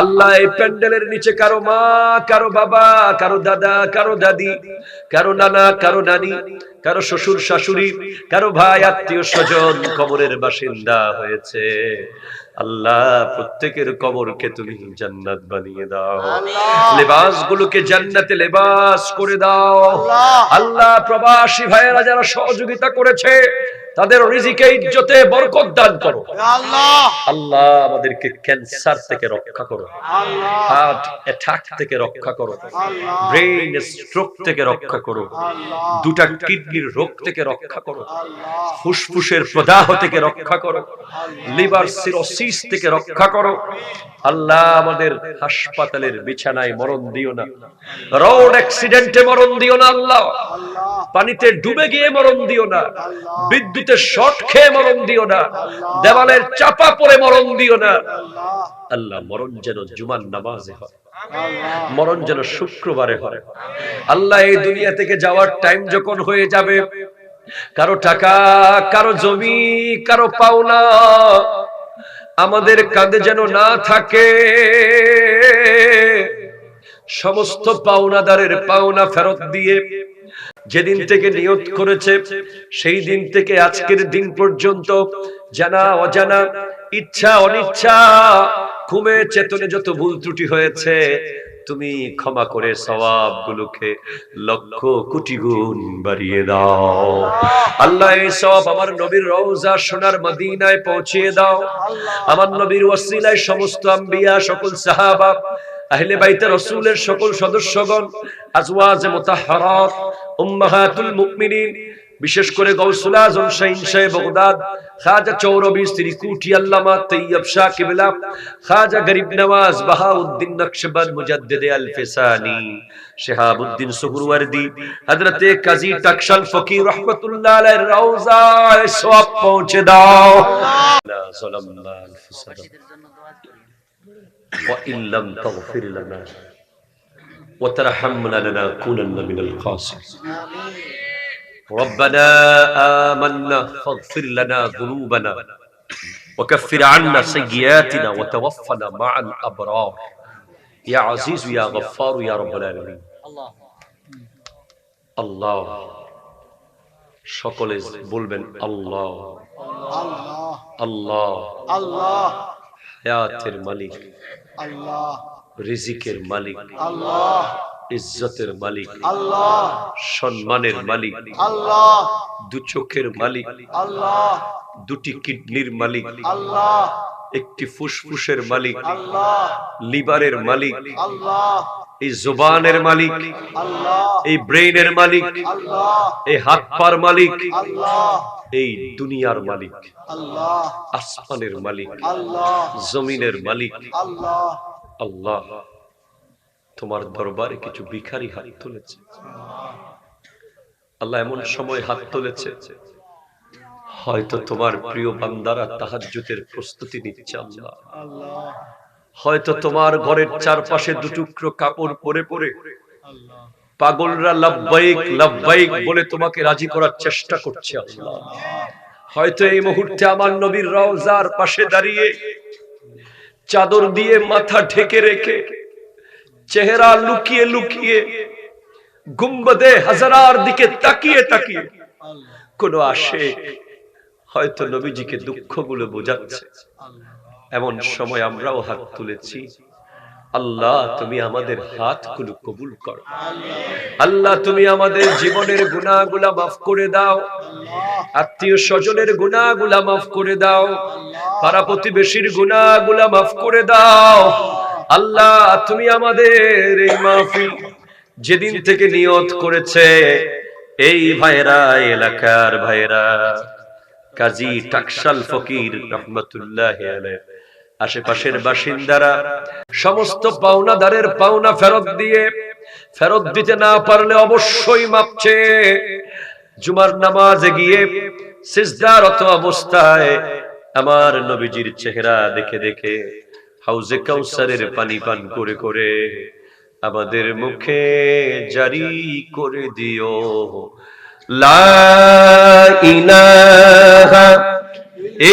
আল্লাহ এই প্যান্ডেলের নিচে কারও মা কারও বাবা কারও দাদা কারও দাদি কারও নানা কারও নানি কারও শ্বশুর শাশুড়ি কারও ভাই আত্মীয় স্বজন কবরের বাসিন্দা হয়েছে। আল্লাহ প্রত্যেকের কবরকে তুমি জান্নাত বানিয়ে দাও। লেবাস গুলোকে জান্নাতে লেবাস করে দাও। আল্লাহ প্রবাসী ভাইয়েরা যারা সহযোগিতা করেছে তাদের রিজিকে ইজ্জতে বরকত দান করো। আল্লাহ। আমাদেরকে ক্যান্সার থেকে রক্ষা করো। হার্ট অ্যাটাক থেকে রক্ষা করো। ব্রেন স্ট্রোক থেকে রক্ষা করো। দুটা কিডনির রোগ থেকে রক্ষা করো। ফুসফুসের প্রদাহ থেকে রক্ষা করো। লিভার সিরোসিস থেকে রক্ষা করো। আল্লাহ আমাদের হাসপাতালের বিছানায় মরণ দিও না। রোড অ্যাক্সিডেন্টে মরণ দিও না আল্লাহ। পানিতে ডুবে গিয়ে মরণ দিও না বিদ্যুতের শট খেয়ে মরণ দিও না, দেওয়ালের চাপা পড়ে মরণ দিও না। আল্লাহ মরণ যেন জুমার নামাজে হয়, মরণ যেন শুক্রবারে হয়। আল্লাহ এই দুনিয়া থেকে যাওয়ার টাইম যখন হয়ে যাবে, কারও টাকা, কারও জমি, কারও পাওনা, আমাদের কাঁধে যেন না থাকে। সমস্ত পাওনাদারের পাওনা ফেরত দিয়ে যেদিন থেকে নিয়ত করেছে সেই দিন থেকে আজকের দিন পর্যন্ত জানা অজানা ইচ্ছা অনিচ্ছা ঘুমে চেতনে যত ভুল ত্রুটি হয়েছে তুমি ক্ষমা করে সওয়াব গুলোকে লক্ষ কোটি গুণ বাড়িয়ে দাও। আল্লাহ এই সব আমার নবীর রওজা সোনার মদিনায় পৌঁছিয়ে দাও। আমার নবীর ওয়াসিলায় সমস্ত আম্বিয়া সকল সাহাবা আহলে বাইতে রসুলের সকল সদস্যগণ আজওয়াজ মুতাহহারাত উম্মাহাতুল মুমিনিন বিশেষ করে গৌসুল আজম শাহিন সাহেব বগদাদ খাজা চৌরবি স্ত্রী কুটি আল্লামা তৈয়ব শাহ কিবলা খাজা গরিব নওয়াজ বাহাউদ্দিন নকশবন্দ মুজাদ্দিদ আল ফিসানি শিহাবুদ্দিন সুহরওয়ার্দি হযরতে কাজী টাকশাল ফকির রহমাতুল্লাহ আলাইহির রওজায় সওয়াব পৌঁছে দাও। লা যালামনা আনফুসানা وإن لم تغفر لنا وترحمنا لنكونن من الخاسرين ربنا آمنا فاغفر لنا ذنوبنا وكفر عنا سيئاتنا وتوفنا مع الأبرار يا عزيز يا غفار يا رب العالمين الله সকলে বলবেন আল্লাহ আল্লাহ আল্লাহ হায়াতের মালিক আল্লাহ রিজিকের মালিক আল্লাহ ইজ্জতের মালিক আল্লাহ সম্মানের মালিক আল্লাহ দু চোখের মালিক আল্লাহ দুটি কিডনির মালিক আল্লাহ একটি ফুসফুসের মালিক আল্লাহ লিভারের মালিক আল্লাহ এই জবানের মালিক আল্লাহ এই ব্রেইনের মালিক আল্লাহ এই হাত পার মালিক আল্লাহ এই দুনিয়ার মালিক। আল্লাহ। আসমানের মালিক। আল্লাহ। জমিনের মালিক। আল্লাহ। আল্লাহ। তোমার দরবারে কিছু ভিখারি হাত তুলেছে। আল্লাহ এমন সময় হাত তুলেছে। হয়তো তোমার প্রিয় বান্দারা তাহাজ্জুদের প্রস্তুতি নিচ্ছে আল্লাহ। আল্লাহ। হয়তো তোমার ঘরের চারপাশে দুটুকরো কাপড় পরে পরে আল্লাহ। পাগলরা লাভবাইক লাভবাইক বলে তোমাকে রাজি করার চেষ্টা করছে আল্লাহ। হয়তো এই মুহূর্তে আমার নবীর রওজার পাশে দাঁড়িয়ে চাদর দিয়ে মাথা ঢেকে রেখে চেহারা লুকিয়ে লুকিয়ে গুম্বদে হাজারার দিকে তাকিয়ে তাকিয়ে কোনো আসে হয়তো নবীজিকে দুঃখগুলো বোঝাচ্ছে। এমন সময় আমরাও হাত তুলেছি। আল্লাহ, তুমি আমাদের হাতগুলো কবুল করো। আল্লাহ, তুমি আমাদের জীবনের গুনাহগুলা মাফ করে দাও। আত্মীয় স্বজনের গুনাহগুলা মাফ করে দাও। পাড়া প্রতিবেশীর গুনাহগুলা মাফ করে দাও। আল্লাহ, তুমি আমাদের এই মাহফিল যেদিন থেকে নিয়ত করেছে, এই ভাইরা, এলাকার ভাইরা, কাজী টাকশাল ফকির রহমতুল্লাহ আলাইহ। আশেপাশের বাসিন্দারা সমস্ত পাওনাদারের পাওনা ফেরত দিয়ে ফেরত দিতে না পারলে অবশ্যই মাপছে। জুমার নামাজে গিয়ে সিজদারত অবস্থায় আমার নবীজির চেহারা দেখে দেখে হাউজে কাউসারের পানি পান করে করে আমাদের মুখে জারি করে দিও। লা ইলাহা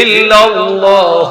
ইল্লাল্লাহ